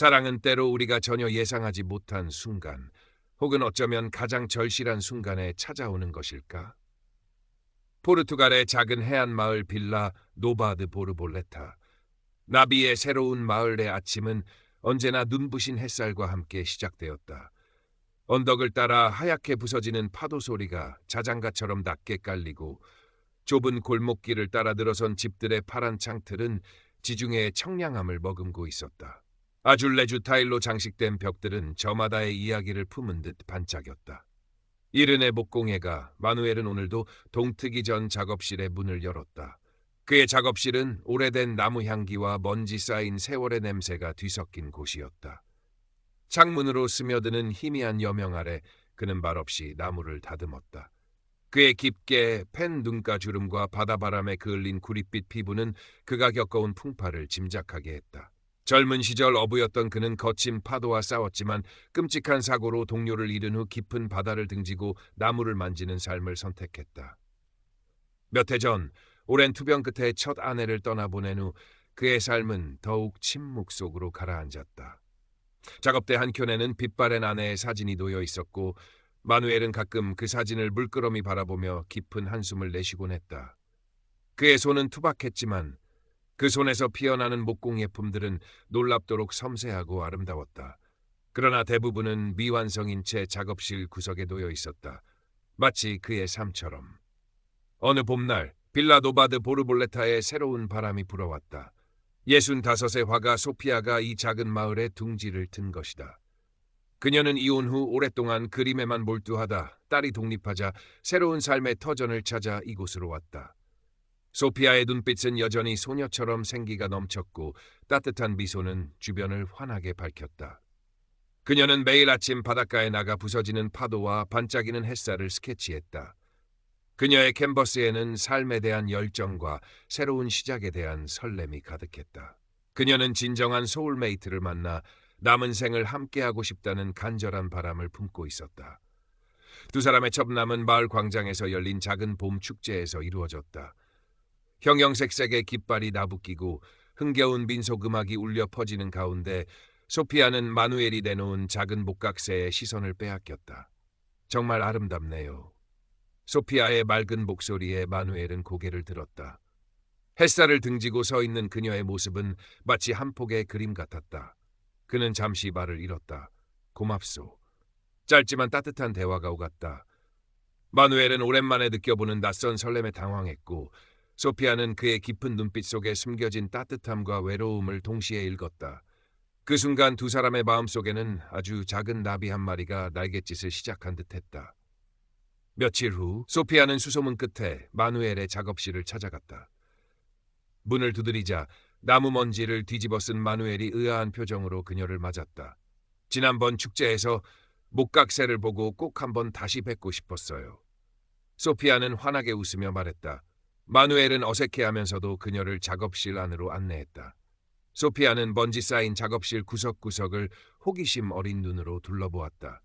사랑은 때로 우리가 전혀 예상하지 못한 순간, 혹은 어쩌면 가장 절실한 순간에 찾아오는 것일까? 포르투갈의 작은 해안 마을 빌라 노바드 보르볼레타. 나비의 새로운 마을의 아침은 언제나 눈부신 햇살과 함께 시작되었다. 언덕을 따라 하얗게 부서지는 파도 소리가 자장가처럼 낮게 깔리고 좁은 골목길을 따라 늘어선 집들의 파란 창틀은 지중해의 청량함을 머금고 있었다. 아줄레주 타일로 장식된 벽들은 저마다의 이야기를 품은 듯 반짝였다. 이른의 목공예가 마누엘은 오늘도 동트기 전 작업실의 문을 열었다. 그의 작업실은 오래된 나무 향기와 먼지 쌓인 세월의 냄새가 뒤섞인 곳이었다. 창문으로 스며드는 희미한 여명 아래 그는 말없이 나무를 다듬었다. 그의 깊게 팬 눈가 주름과 바다바람에 그을린 구릿빛 피부는 그가 겪어온 풍파를 짐작하게 했다. 젊은 시절 어부였던 그는 거친 파도와 싸웠지만 끔찍한 사고로 동료를 잃은 후 깊은 바다를 등지고 나무를 만지는 삶을 선택했다. 몇 해 전 오랜 투병 끝에 첫 아내를 떠나보낸 후 그의 삶은 더욱 침묵 속으로 가라앉았다. 작업대 한켠에는 빛바랜 아내의 사진이 놓여 있었고 마누엘은 가끔 그 사진을 물끄러미 바라보며 깊은 한숨을 내쉬곤 했다. 그의 손은 투박했지만 그 손에서 피어나는 목공 예품들은 놀랍도록 섬세하고 아름다웠다. 그러나 대부분은 미완성인 채 작업실 구석에 놓여 있었다. 마치 그의 삶처럼. 어느 봄날 빌라 노바드 보르볼레타에 새로운 바람이 불어왔다. 예순 다섯의 화가 소피아가 이 작은 마을에 둥지를 튼 것이다. 그녀는 이혼 후 오랫동안 그림에만 몰두하다 딸이 독립하자 새로운 삶의 터전을 찾아 이곳으로 왔다. 소피아의 눈빛은 여전히 소녀처럼 생기가 넘쳤고 따뜻한 미소는 주변을 환하게 밝혔다. 그녀는 매일 아침 바닷가에 나가 부서지는 파도와 반짝이는 햇살을 스케치했다. 그녀의 캔버스에는 삶에 대한 열정과 새로운 시작에 대한 설렘이 가득했다. 그녀는 진정한 소울메이트를 만나 남은 생을 함께하고 싶다는 간절한 바람을 품고 있었다. 두 사람의 첩남은 마을 광장에서 열린 작은 봄 축제에서 이루어졌다. 형형색색의 깃발이 나부끼고 흥겨운 민속 음악이 울려 퍼지는 가운데 소피아는 마누엘이 내놓은 작은 목각새의 시선을 빼앗겼다. 정말 아름답네요. 소피아의 맑은 목소리에 마누엘은 고개를 들었다. 햇살을 등지고 서 있는 그녀의 모습은 마치 한 폭의 그림 같았다. 그는 잠시 말을 잃었다. 고맙소. 짧지만 따뜻한 대화가 오갔다. 마누엘은 오랜만에 느껴보는 낯선 설렘에 당황했고 소피아는 그의 깊은 눈빛 속에 숨겨진 따뜻함과 외로움을 동시에 읽었다. 그 순간 두 사람의 마음속에는 아주 작은 나비 한 마리가 날갯짓을 시작한 듯했다. 며칠 후 소피아는 수소문 끝에 마누엘의 작업실을 찾아갔다. 문을 두드리자 나무 먼지를 뒤집어 쓴 마누엘이 의아한 표정으로 그녀를 맞았다. 지난번 축제에서 목각새를 보고 꼭 한번 다시 뵙고 싶었어요. 소피아는 환하게 웃으며 말했다. 마누엘은 어색해하면서도 그녀를 작업실 안으로 안내했다. 소피아는 먼지 쌓인 작업실 구석구석을 호기심 어린 눈으로 둘러보았다.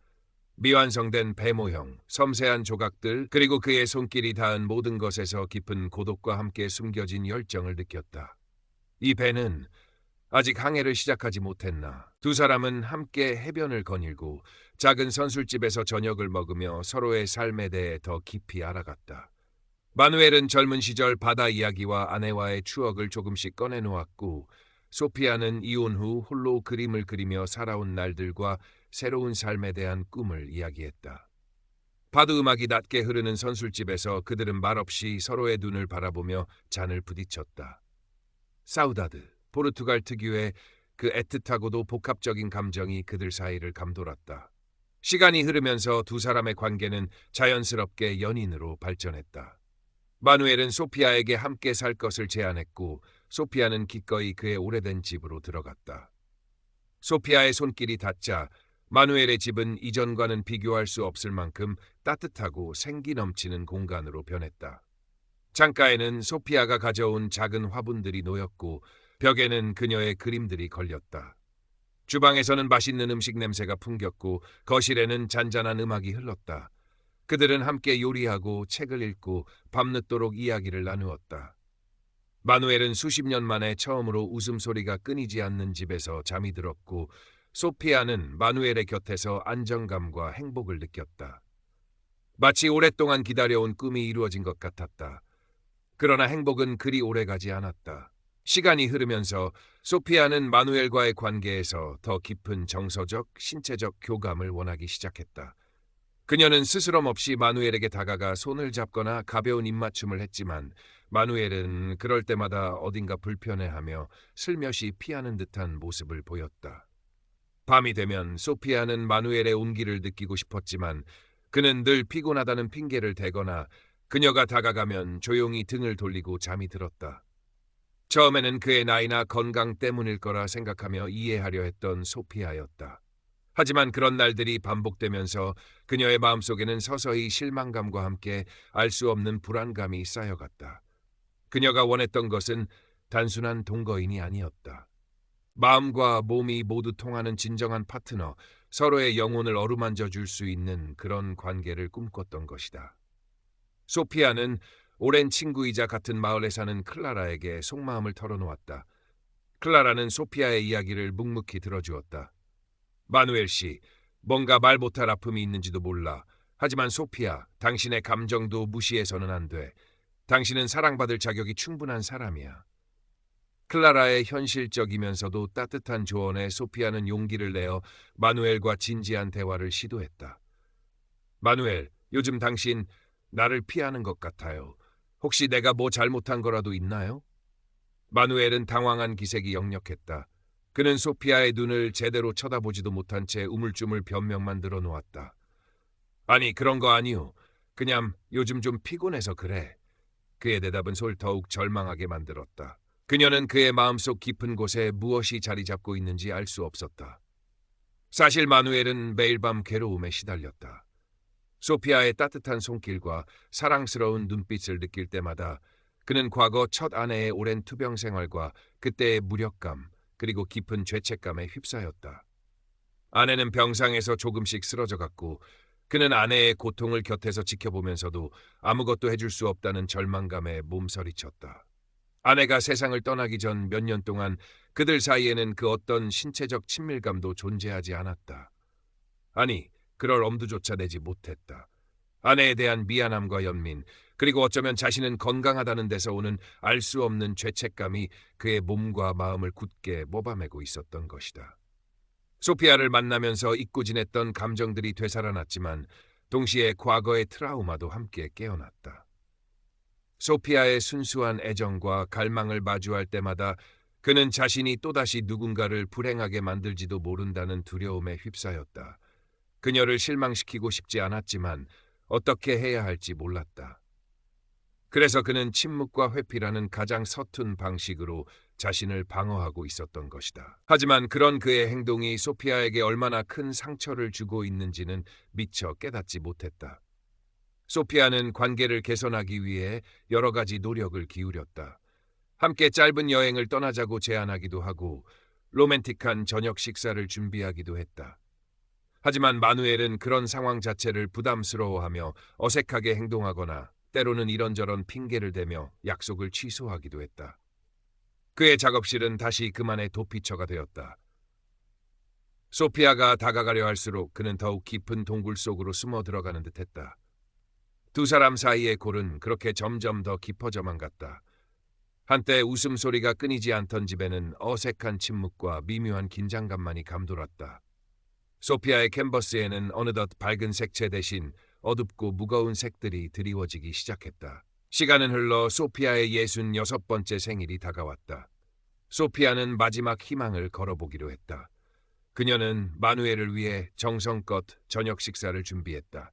미완성된 배 모형, 섬세한 조각들, 그리고 그의 손길이 닿은 모든 것에서 깊은 고독과 함께 숨겨진 열정을 느꼈다. 이 배는 아직 항해를 시작하지 못했나. 두 사람은 함께 해변을 거닐고 작은 선술집에서 저녁을 먹으며 서로의 삶에 대해 더 깊이 알아갔다. 마누엘은 젊은 시절 바다 이야기와 아내와의 추억을 조금씩 꺼내놓았고 소피아는 이혼 후 홀로 그림을 그리며 살아온 날들과 새로운 삶에 대한 꿈을 이야기했다. 바드 음악이 낮게 흐르는 선술집에서 그들은 말없이 서로의 눈을 바라보며 잔을 부딪혔다. 사우다드, 포르투갈 특유의 그 애틋하고도 복합적인 감정이 그들 사이를 감돌았다. 시간이 흐르면서 두 사람의 관계는 자연스럽게 연인으로 발전했다. 마누엘은 소피아에게 함께 살 것을 제안했고 소피아는 기꺼이 그의 오래된 집으로 들어갔다. 소피아의 손길이 닿자 마누엘의 집은 이전과는 비교할 수 없을 만큼 따뜻하고 생기 넘치는 공간으로 변했다. 창가에는 소피아가 가져온 작은 화분들이 놓였고 벽에는 그녀의 그림들이 걸렸다. 주방에서는 맛있는 음식 냄새가 풍겼고 거실에는 잔잔한 음악이 흘렀다. 그들은 함께 요리하고 책을 읽고 밤늦도록 이야기를 나누었다. 마누엘은 수십 년 만에 처음으로 웃음소리가 끊이지 않는 집에서 잠이 들었고 소피아는 마누엘의 곁에서 안정감과 행복을 느꼈다. 마치 오랫동안 기다려온 꿈이 이루어진 것 같았다. 그러나 행복은 그리 오래가지 않았다. 시간이 흐르면서 소피아는 마누엘과의 관계에서 더 깊은 정서적, 신체적 교감을 원하기 시작했다. 그녀는 스스럼 없이 마누엘에게 다가가 손을 잡거나 가벼운 입맞춤을 했지만 마누엘은 그럴 때마다 어딘가 불편해하며 슬며시 피하는 듯한 모습을 보였다. 밤이 되면 소피아는 마누엘의 온기를 느끼고 싶었지만 그는 늘 피곤하다는 핑계를 대거나 그녀가 다가가면 조용히 등을 돌리고 잠이 들었다. 처음에는 그의 나이나 건강 때문일 거라 생각하며 이해하려 했던 소피아였다. 하지만 그런 날들이 반복되면서 그녀의 마음속에는 서서히 실망감과 함께 알 수 없는 불안감이 쌓여갔다. 그녀가 원했던 것은 단순한 동거인이 아니었다. 마음과 몸이 모두 통하는 진정한 파트너, 서로의 영혼을 어루만져 줄 수 있는 그런 관계를 꿈꿨던 것이다. 소피아는 오랜 친구이자 같은 마을에 사는 클라라에게 속마음을 털어놓았다. 클라라는 소피아의 이야기를 묵묵히 들어주었다. 마누엘 씨, 뭔가 말 못할 아픔이 있는지도 몰라. 하지만 소피아, 당신의 감정도 무시해서는 안 돼. 당신은 사랑받을 자격이 충분한 사람이야. 클라라의 현실적이면서도 따뜻한 조언에 소피아는 용기를 내어 마누엘과 진지한 대화를 시도했다. 마누엘, 요즘 당신 나를 피하는 것 같아요. 혹시 내가 뭐 잘못한 거라도 있나요? 마누엘은 당황한 기색이 역력했다. 그는 소피아의 눈을 제대로 쳐다보지도 못한 채 우물쭈물 변명만 들어놓았다. 아니 그런 거 아니오. 그냥 요즘 좀 피곤해서 그래. 그의 대답은 솔 더욱 절망하게 만들었다. 그녀는 그의 마음속 깊은 곳에 무엇이 자리 잡고 있는지 알 수 없었다. 사실 마누엘은 매일 밤 괴로움에 시달렸다. 소피아의 따뜻한 손길과 사랑스러운 눈빛을 느낄 때마다 그는 과거 첫 아내의 오랜 투병 생활과 그때의 무력감 그리고 깊은 죄책감에 휩싸였다. 아내는 병상에서 조금씩 쓰러져 갔고 그는 아내의 고통을 곁에서 지켜보면서도 아무것도 해줄 수 없다는 절망감에 몸서리쳤다. 아내가 세상을 떠나기 전 몇 년 동안 그들 사이에는 그 어떤 신체적 친밀감도 존재하지 않았다. 아니, 그럴 엄두조차 내지 못했다. 아내에 대한 미안함과 연민, 그리고 어쩌면 자신은 건강하다는 데서 오는 알 수 없는 죄책감이 그의 몸과 마음을 굳게 모아매고 있었던 것이다. 소피아를 만나면서 잊고 지냈던 감정들이 되살아났지만 동시에 과거의 트라우마도 함께 깨어났다. 소피아의 순수한 애정과 갈망을 마주할 때마다 그는 자신이 또다시 누군가를 불행하게 만들지도 모른다는 두려움에 휩싸였다. 그녀를 실망시키고 싶지 않았지만 어떻게 해야 할지 몰랐다. 그래서 그는 침묵과 회피라는 가장 서툰 방식으로 자신을 방어하고 있었던 것이다. 하지만 그런 그의 행동이 소피아에게 얼마나 큰 상처를 주고 있는지는 미처 깨닫지 못했다. 소피아는 관계를 개선하기 위해 여러 가지 노력을 기울였다. 함께 짧은 여행을 떠나자고 제안하기도 하고 로맨틱한 저녁 식사를 준비하기도 했다. 하지만 마누엘은 그런 상황 자체를 부담스러워하며 어색하게 행동하거나 때로는 이런저런 핑계를 대며 약속을 취소하기도 했다. 그의 작업실은 다시 그만의 도피처가 되었다. 소피아가 다가가려 할수록 그는 더욱 깊은 동굴 속으로 숨어 들어가는 듯했다. 두 사람 사이의 골은 그렇게 점점 더 깊어져만 갔다. 한때 웃음소리가 끊이지 않던 집에는 어색한 침묵과 미묘한 긴장감만이 감돌았다. 소피아의 캔버스에는 어느덧 밝은 색채 대신 어둡고 무거운 색들이 드리워지기 시작했다. 시간은 흘러 소피아의 예순 여섯 번째 생일이 다가왔다. 소피아는 마지막 희망을 걸어보기로 했다. 그녀는 마누엘을 위해 정성껏 저녁 식사를 준비했다.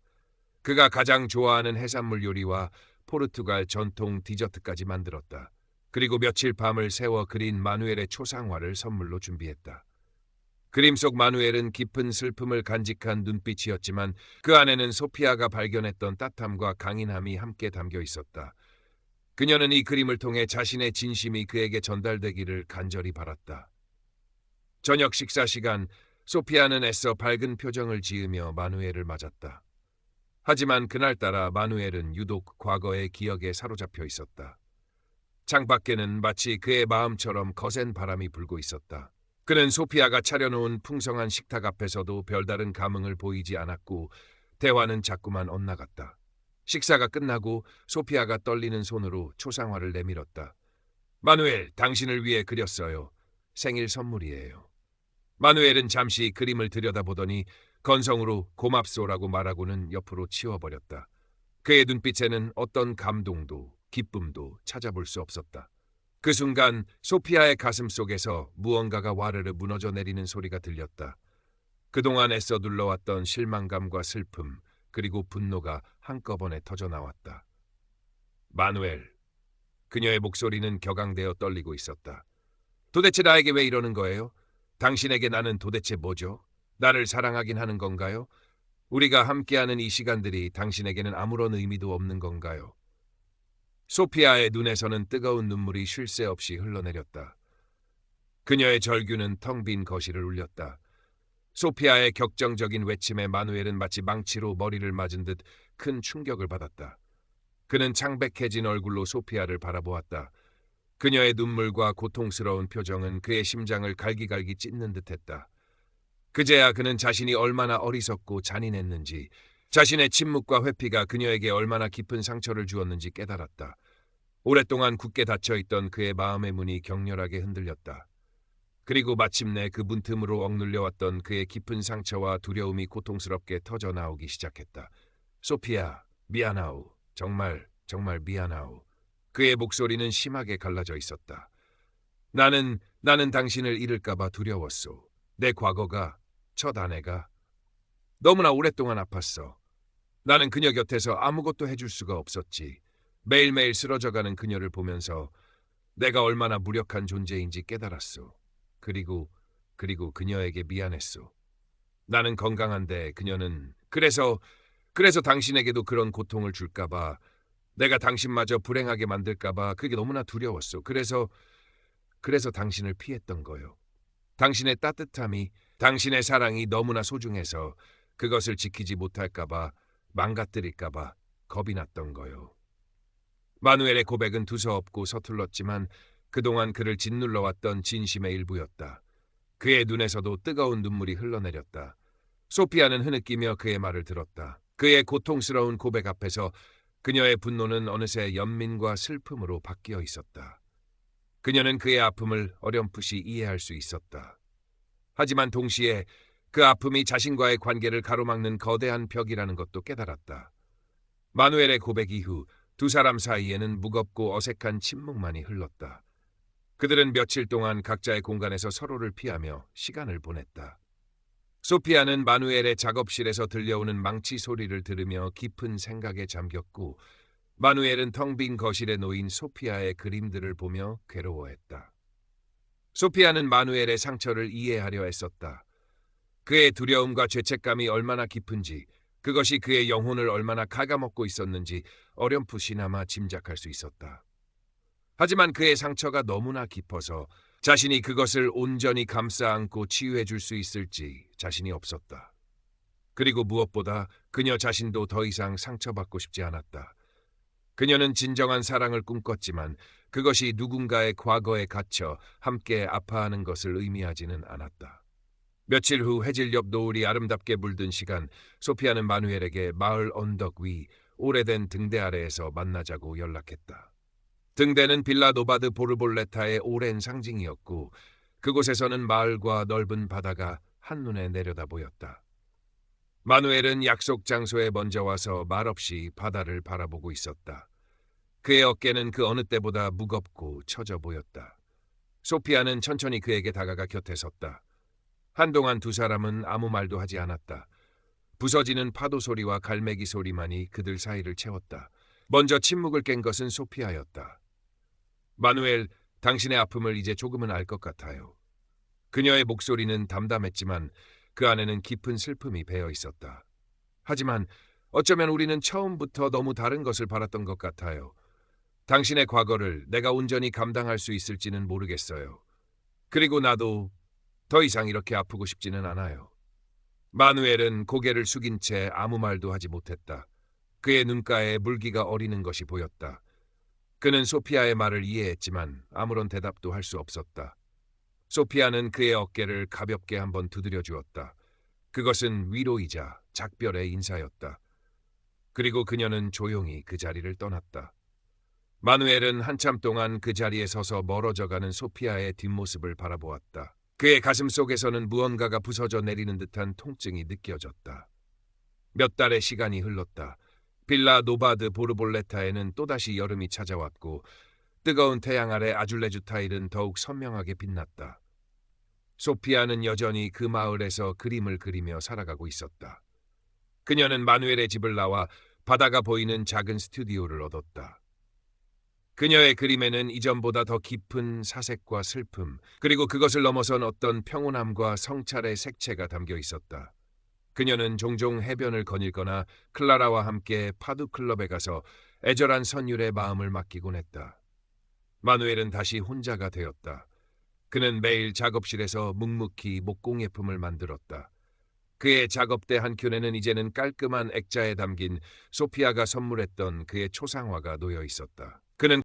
그가 가장 좋아하는 해산물 요리와 포르투갈 전통 디저트까지 만들었다. 그리고 며칠 밤을 세워 그린 마누엘의 초상화를 선물로 준비했다. 그림 속 마누엘은 깊은 슬픔을 간직한 눈빛이었지만 그 안에는 소피아가 발견했던 따뜻함과 강인함이 함께 담겨 있었다. 그녀는 이 그림을 통해 자신의 진심이 그에게 전달되기를 간절히 바랐다. 저녁 식사 시간 소피아는 애써 밝은 표정을 지으며 마누엘을 맞았다. 하지만 그날따라 마누엘은 유독 과거의 기억에 사로잡혀 있었다. 창밖에는 마치 그의 마음처럼 거센 바람이 불고 있었다. 그는 소피아가 차려놓은 풍성한 식탁 앞에서도 별다른 감흥을 보이지 않았고 대화는 자꾸만 엇나갔다. 식사가 끝나고 소피아가 떨리는 손으로 초상화를 내밀었다. 마누엘, 당신을 위해 그렸어요. 생일 선물이에요. 마누엘은 잠시 그림을 들여다보더니 건성으로 고맙소라고 말하고는 옆으로 치워버렸다. 그의 눈빛에는 어떤 감동도 기쁨도 찾아볼 수 없었다. 그 순간 소피아의 가슴 속에서 무언가가 와르르 무너져 내리는 소리가 들렸다. 그동안 애써 눌러왔던 실망감과 슬픔 그리고 분노가 한꺼번에 터져 나왔다. 마누엘. 그녀의 목소리는 격앙되어 떨리고 있었다. 도대체 나에게 왜 이러는 거예요? 당신에게 나는 도대체 뭐죠? 나를 사랑하긴 하는 건가요? 우리가 함께하는 이 시간들이 당신에게는 아무런 의미도 없는 건가요? 소피아의 눈에서는 뜨거운 눈물이 쉴 새 없이 흘러내렸다. 그녀의 절규는 텅 빈 거실을 울렸다. 소피아의 격정적인 외침에 마누엘은 마치 망치로 머리를 맞은 듯 큰 충격을 받았다. 그는 창백해진 얼굴로 소피아를 바라보았다. 그녀의 눈물과 고통스러운 표정은 그의 심장을 갈기갈기 찢는 듯했다. 그제야 그는 자신이 얼마나 어리석고 잔인했는지, 자신의 침묵과 회피가 그녀에게 얼마나 깊은 상처를 주었는지 깨달았다. 오랫동안 굳게 닫혀있던 그의 마음의 문이 격렬하게 흔들렸다. 그리고 마침내 그 문틈으로 억눌려왔던 그의 깊은 상처와 두려움이 고통스럽게 터져 나오기 시작했다. 소피아, 미안하오. 정말, 정말 미안하오. 그의 목소리는 심하게 갈라져 있었다. 나는, 나는 당신을 잃을까봐 두려웠소. 내 과거가, 첫 아내가 너무나 오랫동안 아팠어. 나는 그녀 곁에서 아무것도 해줄 수가 없었지. 매일매일 쓰러져가는 그녀를 보면서 내가 얼마나 무력한 존재인지 깨달았소. 그리고, 그리고 그녀에게 미안했소. 나는 건강한데 그녀는, 그래서, 그래서 당신에게도 그런 고통을 줄까봐 내가 당신마저 불행하게 만들까봐 그게 너무나 두려웠어. 그래서 그래서 당신을 피했던 거요. 당신의 따뜻함이 당신의 사랑이 너무나 소중해서 그것을 지키지 못할까봐 망가뜨릴까봐 겁이 났던 거요. 마누엘의 고백은 두서없고 서툴렀지만 그동안 그를 짓눌러왔던 진심의 일부였다. 그의 눈에서도 뜨거운 눈물이 흘러내렸다. 소피아는 흐느끼며 그의 말을 들었다. 그의 고통스러운 고백 앞에서 그녀의 분노는 어느새 연민과 슬픔으로 바뀌어 있었다. 그녀는 그의 아픔을 어렴풋이 이해할 수 있었다. 하지만 동시에 그 아픔이 자신과의 관계를 가로막는 거대한 벽이라는 것도 깨달았다. 마누엘의 고백 이후 두 사람 사이에는 무겁고 어색한 침묵만이 흘렀다. 그들은 며칠 동안 각자의 공간에서 서로를 피하며 시간을 보냈다. 소피아는 마누엘의 작업실에서 들려오는 망치 소리를 들으며 깊은 생각에 잠겼고 마누엘은 텅 빈 거실에 놓인 소피아의 그림들을 보며 괴로워했다. 소피아는 마누엘의 상처를 이해하려 애썼다. 그의 두려움과 죄책감이 얼마나 깊은지 그것이 그의 영혼을 얼마나 갉아먹고 있었는지 어렴풋이나마 짐작할 수 있었다. 하지만 그의 상처가 너무나 깊어서 자신이 그것을 온전히 감싸 안고 치유해 줄 수 있을지 자신이 없었다. 그리고 무엇보다 그녀 자신도 더 이상 상처받고 싶지 않았다. 그녀는 진정한 사랑을 꿈꿨지만 그것이 누군가의 과거에 갇혀 함께 아파하는 것을 의미하지는 않았다. 며칠 후 해질 옆 노을이 아름답게 물든 시간 소피아는 마누엘에게 마을 언덕 위 오래된 등대 아래에서 만나자고 연락했다. 등대는 빌라 노바드 보르볼레타의 오랜 상징이었고 그곳에서는 마을과 넓은 바다가 한눈에 내려다 보였다. 마누엘은 약속 장소에 먼저 와서 말없이 바다를 바라보고 있었다. 그의 어깨는 그 어느 때보다 무겁고 처져 보였다. 소피아는 천천히 그에게 다가가 곁에 섰다. 한동안 두 사람은 아무 말도 하지 않았다. 부서지는 파도 소리와 갈매기 소리만이 그들 사이를 채웠다. 먼저 침묵을 깬 것은 소피아였다. 마누엘, 당신의 아픔을 이제 조금은 알 것 같아요. 그녀의 목소리는 담담했지만 그 안에는 깊은 슬픔이 배어 있었다. 하지만 어쩌면 우리는 처음부터 너무 다른 것을 바랐던 것 같아요. 당신의 과거를 내가 온전히 감당할 수 있을지는 모르겠어요. 그리고 나도 더 이상 이렇게 아프고 싶지는 않아요. 마누엘은 고개를 숙인 채 아무 말도 하지 못했다. 그의 눈가에 물기가 어리는 것이 보였다. 그는 소피아의 말을 이해했지만 아무런 대답도 할 수 없었다. 소피아는 그의 어깨를 가볍게 한번 두드려 주었다. 그것은 위로이자 작별의 인사였다. 그리고 그녀는 조용히 그 자리를 떠났다. 마누엘은 한참 동안 그 자리에 서서 멀어져 가는 소피아의 뒷모습을 바라보았다. 그의 가슴 속에서는 무언가가 부서져 내리는 듯한 통증이 느껴졌다. 몇 달의 시간이 흘렀다. 빌라 노바드 보르볼레타에는 또다시 여름이 찾아왔고 뜨거운 태양 아래 아줄레주 타일은 더욱 선명하게 빛났다. 소피아는 여전히 그 마을에서 그림을 그리며 살아가고 있었다. 그녀는 마누엘의 집을 나와 바다가 보이는 작은 스튜디오를 얻었다. 그녀의 그림에는 이전보다 더 깊은 사색과 슬픔, 그리고 그것을 넘어선 어떤 평온함과 성찰의 색채가 담겨 있었다. 그녀는 종종 해변을 거닐거나 클라라와 함께 파두 클럽에 가서 애절한 선율에 마음을 맡기곤 했다. 마누엘은 다시 혼자가 되었다. 그는 매일 작업실에서 묵묵히 목공예품을 만들었다. 그의 작업대 한 켠에는 이제는 깔끔한 액자에 담긴 소피아가 선물했던 그의 초상화가 놓여 있었다. 그는